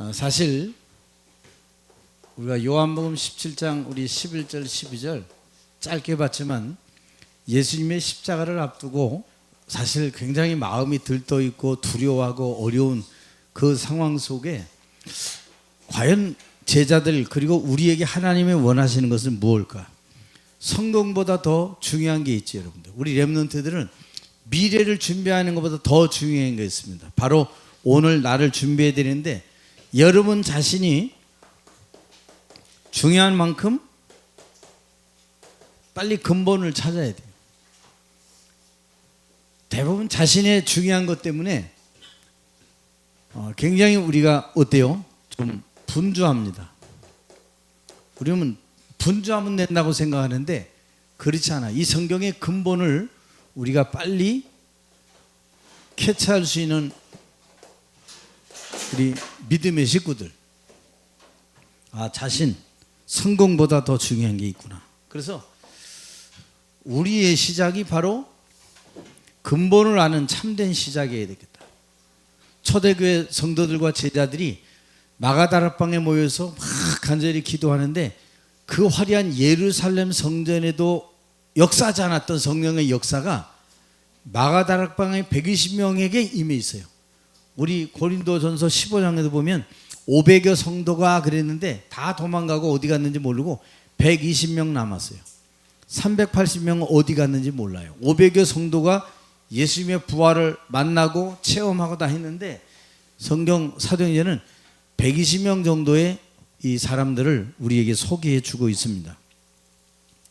어, 사실 우리가 요한복음 17장 우리 11절 12절 짧게 봤지만 예수님의 십자가를 앞두고 사실 굉장히 마음이 들떠 있고 두려워하고 어려운 그 상황 속에 과연 제자들 그리고 우리에게 하나님의 원하시는 것은 무엇일까? 성공보다 더 중요한 게 있지 여러분들. 우리 렘넌트들은 미래를 준비하는 것보다 더 중요한 게 있습니다. 바로 오늘 나를 준비해야 되는데 여러분 자신이 중요한 만큼 빨리 근본을 찾아야 돼요. 대부분 자신의 중요한 것 때문에 어, 굉장히 우리가 어때요? 좀 분주합니다. 우리는 분주하면 된다고 생각하는데 그렇지 않아. 이 성경의 근본을 우리가 빨리 캐치할 수 있는 우리 믿음의 식구들. 아, 자신 성공보다 더 중요한 게 있구나. 그래서 우리의 시작이 바로 근본을 아는 참된 시작이어야 되겠다. 초대교회 성도들과 제자들이 마가다락방에 모여서 막 간절히 기도하는데 그 화려한 예루살렘 성전에도 역사하지 않았던 성령의 역사가 마가다락방의 120명에게 임해 있어요. 우리 고린도전서 15장에도 보면 500여 성도가 그랬는데 다 도망가고 어디 갔는지 모르고 120명 남았어요. 380명은 어디 갔는지 몰라요. 500여 성도가 예수님의 부활을 만나고 체험하고 다 했는데 성경 사도행전은 120명 정도의 이 사람들을 우리에게 소개해 주고 있습니다.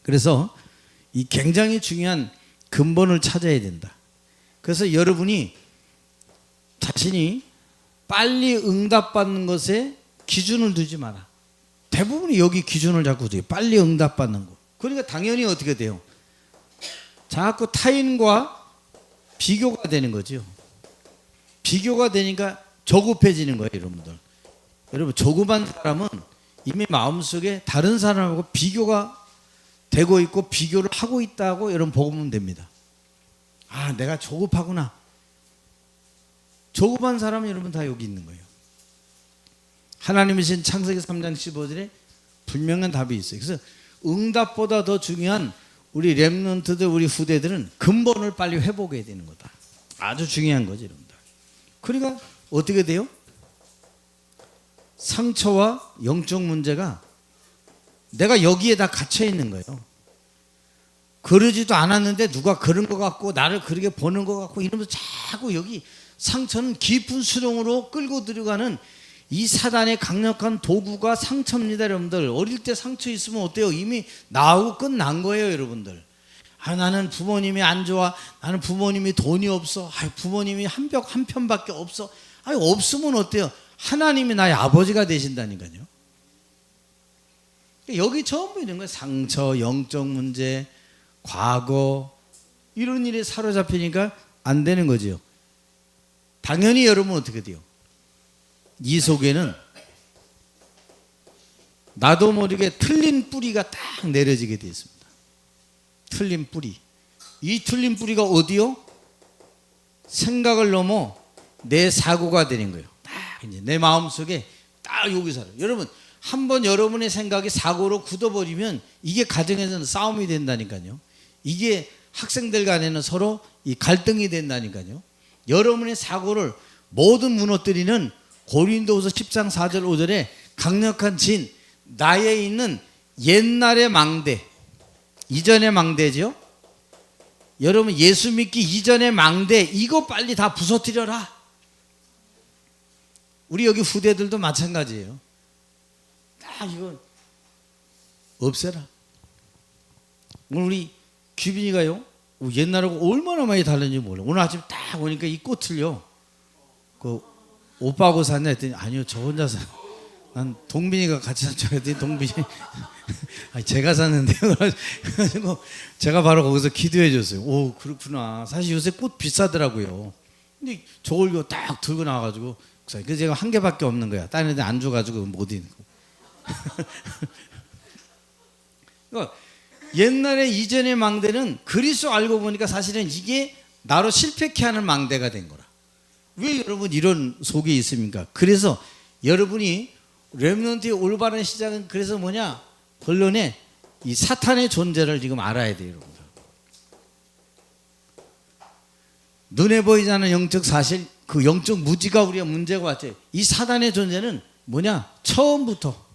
그래서 이 굉장히 중요한 근본을 찾아야 된다. 그래서 여러분이 자신이 빨리 응답받는 것에 기준을 두지 마라. 대부분이 여기 기준을 자꾸 두요. 빨리 응답받는 거. 그러니까 당연히 어떻게 돼요? 자꾸 타인과 비교가 되는 거죠. 비교가 되니까 조급해지는 거예요, 여러분들. 여러분 조급한 사람은 이미 마음속에 다른 사람하고 비교가 되고 있고 비교를 하고 있다고 여러분 보면 됩니다. 아, 내가 조급하구나. 조급한 사람은 여러분 다 여기 있는 거예요. 하나님이신 창세기 3장 15절에 분명한 답이 있어요. 그래서 응답보다 더 중요한 우리 렘넌트들 우리 후대들은 근본을 빨리 회복해야 되는 거다. 아주 중요한 거죠, 여러분들. 그러니까 어떻게 돼요? 상처와 영적 문제가 내가 여기에 다 갇혀 있는 거예요. 그러지도 않았는데 누가 그런 것 같고 나를 그렇게 보는 것 같고 이러면서 자꾸 여기 상처는 깊은 수렁으로 끌고 들어가는 이 사단의 강력한 도구가 상처입니다, 여러분들. 어릴 때 상처 있으면 어때요? 이미 나오고 끝난 거예요, 여러분들. 아, 나는 부모님이 안 좋아. 나는 부모님이 돈이 없어. 아, 부모님이 한 벽 한 편밖에 없어. 아, 없으면 어때요? 하나님이 나의 아버지가 되신다니까요. 여기 전부 있는 거예요. 상처, 영적 문제, 과거 이런 일에 사로잡히니까 안 되는 거죠. 당연히 여러분 어떻게 돼요? 이 속에는 나도 모르게 틀린 뿌리가 딱 내려지게 되어 있습니다. 틀린 뿌리. 이 틀린 뿌리가 어디요? 생각을 넘어 내 사고가 되는 거예요. 딱 이제 내 마음 속에 딱 여기 살아요. 여러분 한번 여러분의 생각이 사고로 굳어버리면 이게 가정에서는 싸움이 된다니까요. 이게 학생들 간에는 서로 이 갈등이 된다니까요. 여러분의 사고를 모든 무너뜨리는 고린도후서 10장 4절 5절에 강력한 진 나에 있는 옛날의 망대 이전의 망대죠. 여러분 예수 믿기 이전의 망대 이거 빨리 다 부서뜨려라. 우리 여기 후대들도 마찬가지예요. 딱 이거 없애라. 오늘 우리 규빈이가요. 옛날하고 얼마나 많이 다른지 몰라. 오늘 아침 딱 오니까 이 꽃을요. 그 오빠하고 샀냐 했더니 아니요 저 혼자 사. 난 동빈이가 같이 산줄 알았더니 동빈이 아니 제가 샀는데요. 그래가지고 제가 바로 거기서 기도해 줬어요. 오 그렇구나. 사실 요새 꽃 비싸더라고요. 근데 저걸 딱 들고 나와가지고 그래서 제가 한 개밖에 없는 거야. 다른 애들 안 줘가지고 못 입는 거. 그러니까 옛날에 이전의 망대는 그리스도 알고 보니까 사실은 이게 나로 실패케 하는 망대가 된 거라. 왜 여러분 이런 속에 있습니까? 그래서 여러분이 렘넌트의 올바른 시작은 그래서 뭐냐? 본론에 이 사탄의 존재를 지금 알아야 돼요, 여러분들. 눈에 보이지 않는 영적 사실, 그 영적 무지가 우리가 문제가 왔죠. 이 사단의 존재는 뭐냐? 처음부터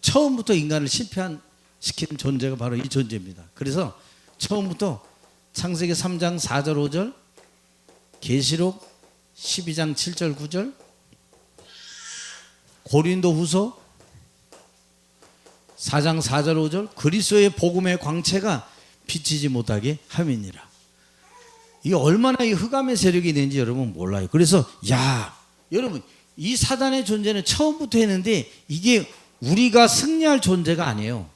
처음부터 인간을 실패한 시킨 존재가 바로 이 존재입니다. 그래서 처음부터 창세기 3장 4절 5절, 계시록 12장 7절 9절, 고린도 후서 4장 4절 5절 그리스도의 복음의 광채가 비치지 못하게 함이니라. 이게 얼마나 이 흑암의 세력이 있는지 여러분 몰라요. 그래서 야 여러분 이 사단의 존재는 처음부터 했는데 이게 우리가 승리할 존재가 아니에요.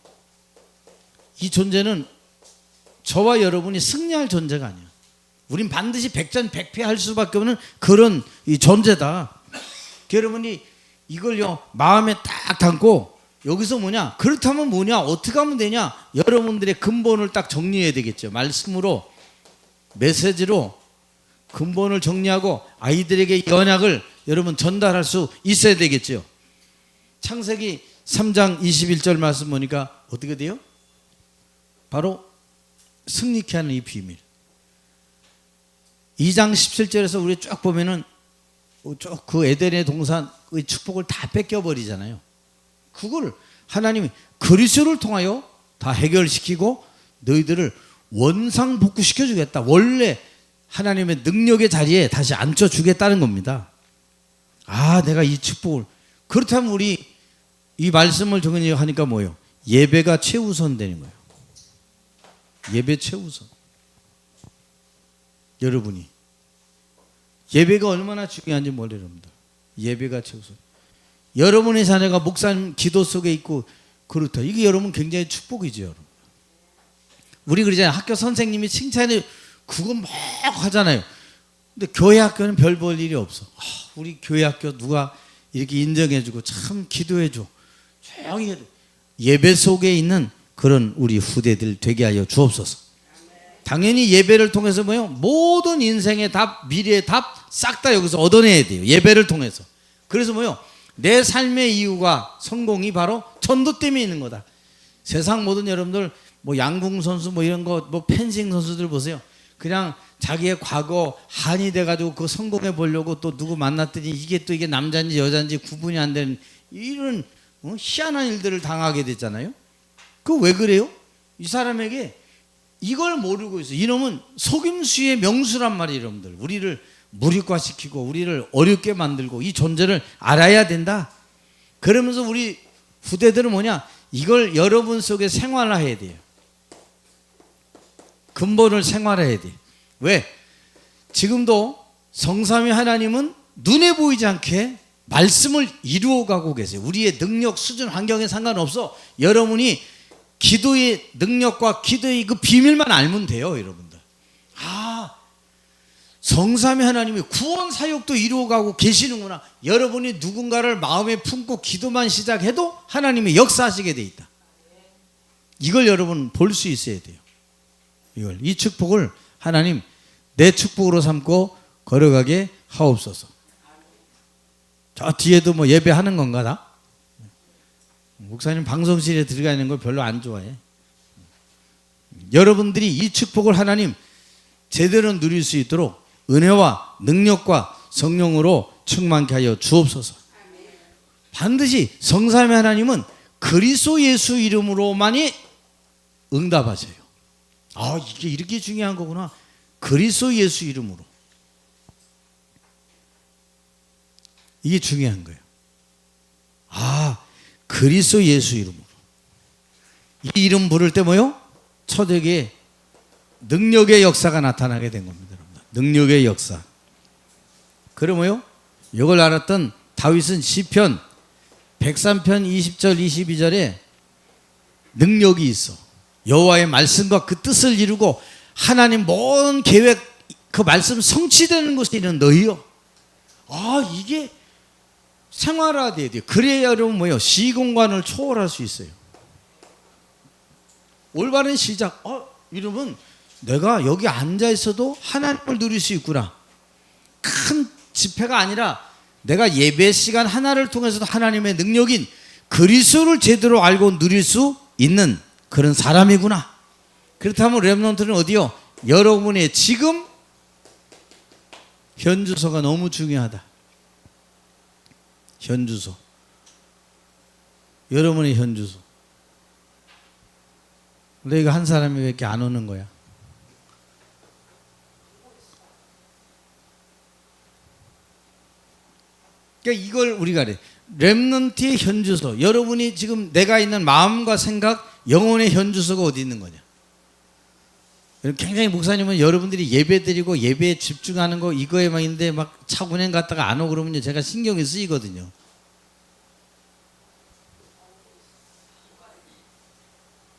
이 존재는 저와 여러분이 승리할 존재가 아니에요. 우린 반드시 백전백패할 수밖에 없는 그런 이 존재다. 여러분이 이걸요 마음에 딱 담고 여기서 뭐냐 그렇다면 뭐냐 어떻게 하면 되냐 여러분들의 근본을 딱 정리해야 되겠죠 말씀으로 메시지로 근본을 정리하고 아이들에게 연약을 여러분 전달할 수 있어야 되겠죠 창세기 3장 21절 말씀 보니까 어떻게 돼요? 바로 승리케 하는 이 비밀 2장 17절에서 우리 쭉 보면은 쭉 그 에덴의 동산의 축복을 다 뺏겨 버리잖아요. 그걸 하나님이 그리스도를 통하여 다 해결시키고 너희들을 원상 복구시켜 주겠다. 원래 하나님의 능력의 자리에 다시 앉혀 주겠다는 겁니다. 아, 내가 이 축복을 그렇다면 우리 이 말씀을 정리하니까 뭐예요? 예배가 최우선 되는 거예요. 예배 최우선. 여러분이 예배가 얼마나 중요한지 몰라요, 여러분들. 예배가 최우선. 여러분의 자녀가 목사님 기도 속에 있고 그렇다. 이게 여러분 굉장히 축복이죠, 여러분. 우리 그러잖아요. 학교 선생님이 칭찬해 그건 막 하잖아요. 근데 교회 학교는 별 볼 일이 없어. 아, 우리 교회 학교 누가 이렇게 인정해주고 참 기도해줘. 조용히 해도 예배 속에 있는 그런 우리 후대들 되게 하여 주옵소서. 당연히 예배를 통해서 뭐요? 모든 인생의 답, 미래의 답 싹 다 여기서 얻어내야 돼요. 예배를 통해서. 그래서 뭐요? 내 삶의 이유가 성공이 바로 전도 때문에 있는 거다. 세상 모든 여러분들 뭐 양궁 선수 뭐 이런 거 뭐 펜싱 선수들 보세요. 그냥 자기의 과거 한이 돼 가지고 그 성공해 보려고 또 누구 만났더니 이게 또 이게 남자인지 여자인지 구분이 안 되는 이런 어? 희한한 일들을 당하게 됐잖아요. 그 왜 그래요? 이 사람에게 이걸 모르고 있어. 이놈은 속임수의 명수란 말이에요, 여러분들. 우리를 무력화시키고 우리를 어렵게 만들고 이 존재를 알아야 된다. 그러면서 우리 후대들은 뭐냐? 이걸 여러분 속에 생활화해야 돼요. 근본을 생활해야 돼. 왜? 지금도 성삼위 하나님은 눈에 보이지 않게 말씀을 이루어 가고 계세요. 우리의 능력, 수준, 환경에 상관없어. 여러분이 기도의 능력과 기도의 그 비밀만 알면 돼요, 여러분들. 아, 성삼위 하나님이 구원 사역도 이루어 가고 계시는구나. 여러분이 누군가를 마음에 품고 기도만 시작해도 하나님이 역사하시게 돼 있다. 이걸 여러분 볼 수 있어야 돼요. 이걸 이 축복을 하나님 내 축복으로 삼고 걸어가게 하옵소서. 저 뒤에도 뭐 예배하는 건가 다? 목사님 방송실에 들어가 있는 걸 별로 안 좋아해. 여러분들이 이 축복을 하나님 제대로 누릴 수 있도록 은혜와 능력과 성령으로 충만케 하여 주옵소서. 반드시 성삼의 하나님은 그리스도 예수 이름으로만이 응답하세요. 아 이게 이렇게 중요한 거구나. 그리스도 예수 이름으로. 이게 중요한 거예요. 아 그리스도 예수 이름으로. 이 이름 부를 때 뭐요? 초대기에 능력의 역사가 나타나게 된 겁니다. 능력의 역사. 그러면요? 이걸 알았던 다윗은 시편 103편 20절 22절에 능력이 있어. 여호와의 말씀과 그 뜻을 이루고 하나님 먼 계획 그 말씀 성취되는 있는 너희요. 아 이게 생활화돼야 돼요. 그래야 여러분 뭐요? 시공간을 초월할 수 있어요. 올바른 시작. 어, 이러면 내가 여기 앉아 있어도 하나님을 누릴 수 있구나. 큰 집회가 아니라 내가 예배 시간 하나를 통해서도 하나님의 능력인 그리스도를 제대로 알고 누릴 수 있는 그런 사람이구나. 그렇다면 렘넌트는 어디요? 여러분의 지금 현주소가 너무 중요하다. 현주소. 여러분의 현주소. 근데 이거 한 사람이 왜 이렇게 안 오는 거야? 그러니까 이걸 우리가 그래. 렘넌트의 현주소. 여러분이 지금 내가 있는 마음과 생각, 영혼의 현주소가 어디 있는 거냐? 굉장히 목사님은 여러분들이 예배 드리고 예배에 집중하는 거 이거에만 있는데 막 차고행 갔다가 안 오고 그러면 제가 신경이 쓰이거든요.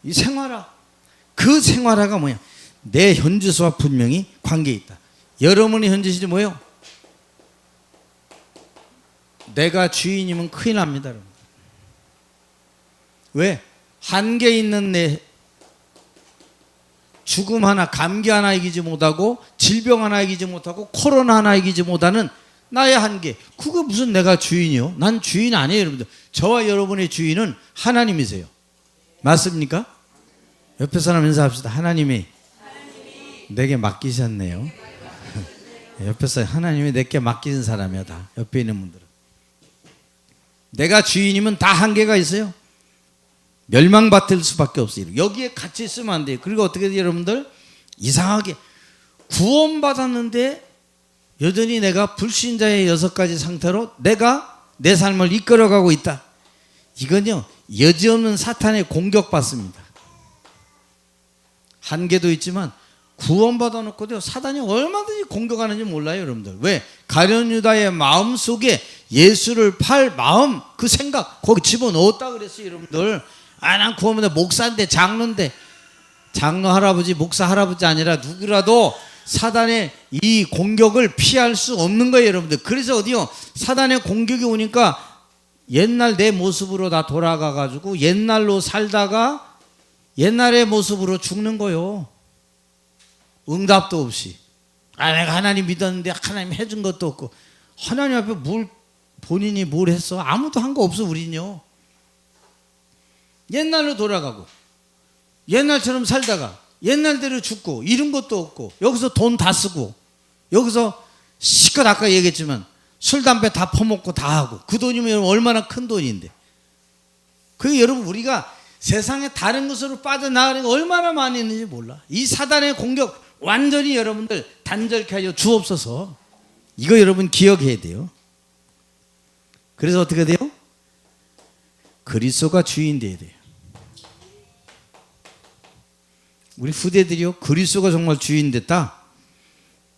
이 생활화. 그 생활화가 뭐야? 내 현주소와 분명히 관계 있다. 여러분의 현주소이 뭐예요? 내가 주인이면 큰일 납니다, 여러분. 왜? 한계 있는 내 죽음 하나, 감기 하나 이기지 못하고 질병 하나 이기지 못하고 코로나 하나 이기지 못하는 나의 한계. 그거 무슨 내가 주인이요? 난 주인 아니에요, 여러분들. 저와 여러분의 주인은 하나님이세요. 맞습니까? 옆에 사람 인사합시다. 하나님이 내게 맡기셨네요. 옆에 사람 하나님이 내게 맡기는 사람이야 다. 옆에 있는 분들은. 내가 주인이면 다 한계가 있어요. 멸망받을 수밖에 없어요. 여기에 같이 있으면 안 돼요. 그리고 어떻게 돼요, 여러분들? 이상하게 구원받았는데 여전히 내가 불신자의 여섯 가지 상태로 내가 내 삶을 이끌어가고 있다. 이건요, 여지없는 사탄의 공격받습니다. 한계도 있지만 구원받아 놓고도 사단이 얼마든지 공격하는지 몰라요, 여러분들. 왜? 가련 유다의 마음 속에 예수를 팔 마음, 그 생각 거기 집어넣었다 그랬어요, 여러분들. 아, 난 구원받아 목사인데 장로인데 장로 할아버지, 목사 할아버지 아니라 누구라도 사단의 이 공격을 피할 수 없는 거예요, 여러분들. 그래서 어디요? 사단의 공격이 오니까 옛날 내 모습으로 다 돌아가 가지고 옛날로 살다가 옛날의 모습으로 죽는 거요. 응답도 없이. 아, 내가 하나님 믿었는데 하나님 해준 것도 없고. 하나님 앞에 뭘, 본인이 뭘 했어? 아무도 한 거 없어, 우린요. 옛날로 돌아가고, 옛날처럼 살다가, 옛날대로 죽고, 이런 것도 없고, 여기서 돈 다 쓰고, 여기서 시컷 아까 얘기했지만, 술, 담배 다 퍼먹고 다 하고, 그 돈이면 얼마나 큰 돈인데. 그게 여러분, 우리가 세상에 다른 것으로 빠져나가는 게 얼마나 많이 있는지 몰라. 이 사단의 공격 완전히 여러분들 단절케 하여 주옵소서. 이거 여러분 기억해야 돼요. 그래서 어떻게 돼요? 그리스도가 주인 돼야 돼요. 우리 후대들이요. 그리스도가 정말 주인 됐다.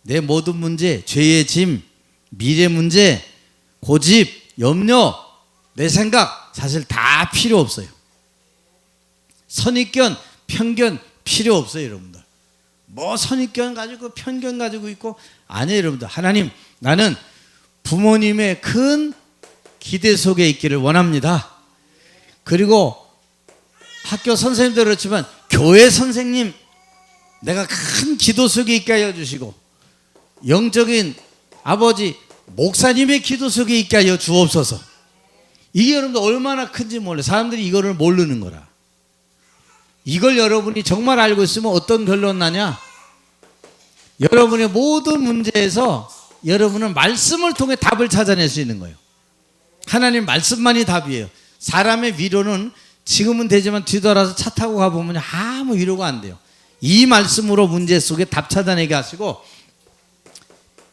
내 모든 문제, 죄의 짐, 미래 문제, 고집, 염려, 내 생각 사실 다 필요 없어요. 선입견, 편견 필요 없어요, 여러분들. 뭐 선입견 가지고 편견 가지고 있고 아니에요, 여러분들. 하나님, 나는 부모님의 큰 기대 속에 있기를 원합니다. 그리고 학교 선생님도 그렇지만 교회 선생님 내가 큰 기도 속에 있게 하여 주시고 영적인 아버지 목사님의 기도 속에 있게 하여 주옵소서. 이게 여러분들 얼마나 큰지 몰라요. 사람들이 이거를 모르는 거라. 이걸 여러분이 정말 알고 있으면 어떤 결론 나냐? 여러분의 모든 문제에서 여러분은 말씀을 통해 답을 찾아낼 수 있는 거예요. 하나님 말씀만이 답이에요. 사람의 위로는 지금은 되지만 뒤돌아서 차 타고 가보면 아무 위로가 안 돼요. 이 말씀으로 문제 속에 답 찾아내게 하시고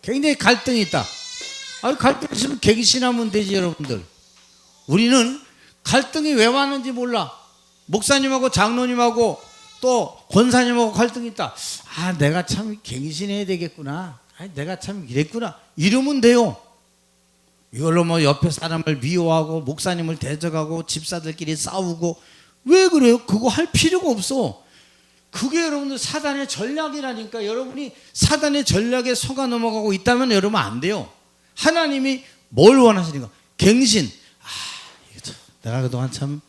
굉장히 갈등이 있다. 아, 갈등 있으면 객신하면 되지, 여러분들. 우리는 갈등이 왜 왔는지 몰라. 목사님하고 장로님하고 또 권사님하고 갈등이 있다. 아, 내가 참 갱신해야 되겠구나. 아, 내가 참 이랬구나. 이러면 돼요. 이걸로 뭐 옆에 사람을 미워하고 목사님을 대적하고 집사들끼리 싸우고 왜 그래요? 그거 할 필요가 없어. 그게 여러분들 사단의 전략이라니까 여러분이 사단의 전략에 속아 넘어가고 있다면 여러분 안 돼요. 하나님이 뭘 원하시는가? 갱신. 아, 이거 참, 내가 그동안 참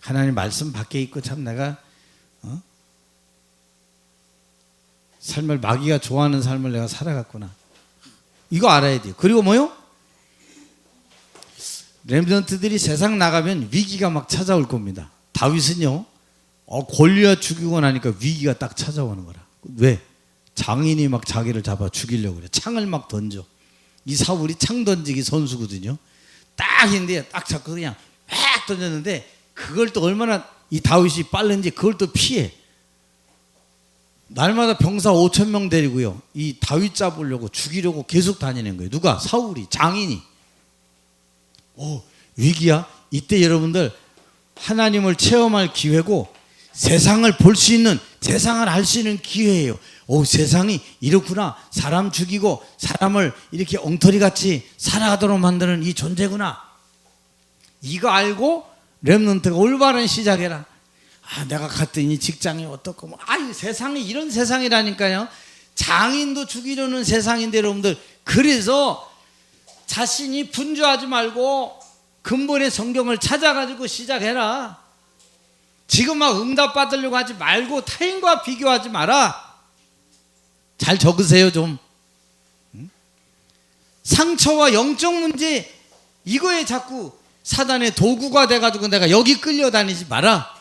하나님 말씀 밖에 있고 참 내가 어? 삶을 마귀가 좋아하는 삶을 내가 살아갔구나. 이거 알아야 돼요. 그리고 뭐요? 렘넌트들이 세상 나가면 위기가 막 찾아올 겁니다. 다윗은요, 어, 골리앗 죽이고 나니까 위기가 딱 찾아오는 거라. 왜? 장인이 막 자기를 잡아 죽이려고 그래. 창을 막 던져. 이 사울이 창 던지기 선수거든요. 딱 있는데 딱 잡고 그냥 막 던졌는데 그걸 또 얼마나 이 다윗이 빠른지 그걸 또 피해. 날마다 병사 5천 명 데리고요. 이 다윗 잡으려고 죽이려고 계속 다니는 거예요. 누가? 사울이 장인이. 오, 위기야. 이때 여러분들 하나님을 체험할 기회고 세상을 볼 수 있는 세상을 알 수 있는 기회예요. 오, 세상이 이렇구나. 사람 죽이고 사람을 이렇게 엉터리 같이 살아가도록 만드는 이 존재구나. 이거 알고 렘넌트가 올바른 시작해라. 아, 내가 갔더니 직장이 어떻고 뭐 아유, 세상이 이런 세상이라니까요. 장인도 죽이려는 세상인데 여러분들 그래서 자신이 분주하지 말고 근본의 성경을 찾아가지고 시작해라. 지금 막 응답 받으려고 하지 말고 타인과 비교하지 마라. 잘 적으세요 좀. 응? 상처와 영적 문제 이거에 자꾸 사단의 도구가 돼가지고 내가 여기 끌려다니지 마라.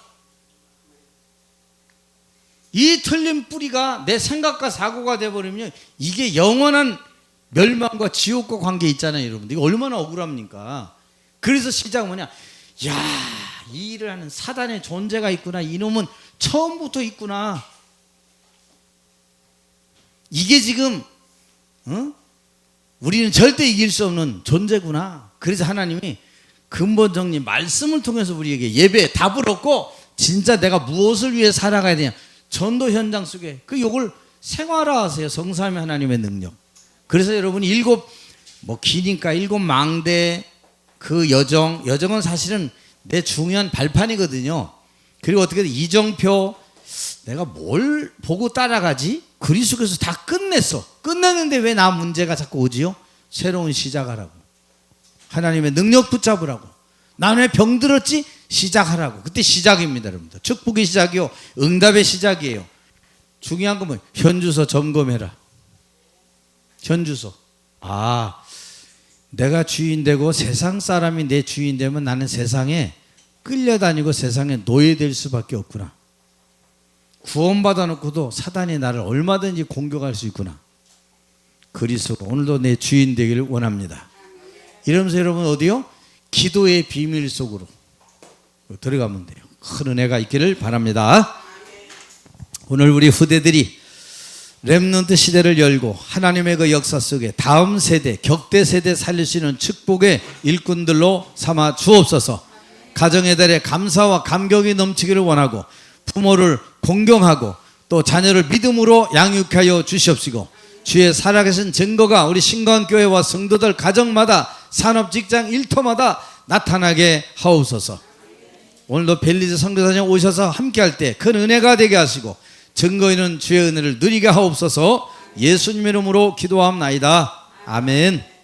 이 틀린 뿌리가 내 생각과 사고가 돼버리면 이게 영원한 멸망과 지옥과 관계 있잖아요, 여러분들. 이거 얼마나 억울합니까? 그래서 시작은 뭐냐? 야, 이 일을 하는 사단의 존재가 있구나. 이놈은 처음부터 있구나. 이게 지금 어? 우리는 절대 이길 수 없는 존재구나. 그래서 하나님이 근본적인 말씀을 통해서 우리에게 예배에 답을 얻고 진짜 내가 무엇을 위해 살아가야 되냐. 전도 현장 속에 그 요걸 생활화하세요. 성삼위 하나님의 능력. 그래서 여러분 일곱 뭐 기니까 일곱 망대 그 여정 여정은 사실은 내 중요한 발판이거든요. 그리고 어떻게 이정표 내가 뭘 보고 따라가지? 그리스도께서 다 끝냈어. 끝냈는데 왜 나 문제가 자꾸 오지요? 새로운 시작하라고. 하나님의 능력 붙잡으라고. 나는 왜 병들었지? 시작하라고. 그때 시작입니다, 여러분들. 축복의 시작이요. 응답의 시작이에요. 중요한 건 뭐? 현주소 점검해라. 현주소. 아, 내가 주인 되고 세상 사람이 내 주인 되면 나는 세상에 끌려다니고 세상에 노예될 수밖에 없구나. 구원받아 놓고도 사단이 나를 얼마든지 공격할 수 있구나. 그리스도 오늘도 내 주인 되기를 원합니다. 이러면서 여러분 어디요? 기도의 비밀 속으로 들어가면 돼요. 큰 은혜가 있기를 바랍니다. 오늘 우리 후대들이 렘넌트 시대를 열고 하나님의 그 역사 속에 다음 세대, 격대 세대 살릴 수 있는 축복의 일꾼들로 삼아 주옵소서. 가정의 달에 감사와 감격이 넘치기를 원하고 부모를 공경하고 또 자녀를 믿음으로 양육하여 주시옵시고 주의 살아계신 증거가 우리 신광교회와 성도들 가정마다 산업 직장 일터마다 나타나게 하옵소서. 오늘도 벨리즈 성교사님 오셔서 함께할 때 큰 은혜가 되게 하시고 증거 있는 주의 은혜를 누리게 하옵소서 예수님 이름으로 기도함나이다. 아멘.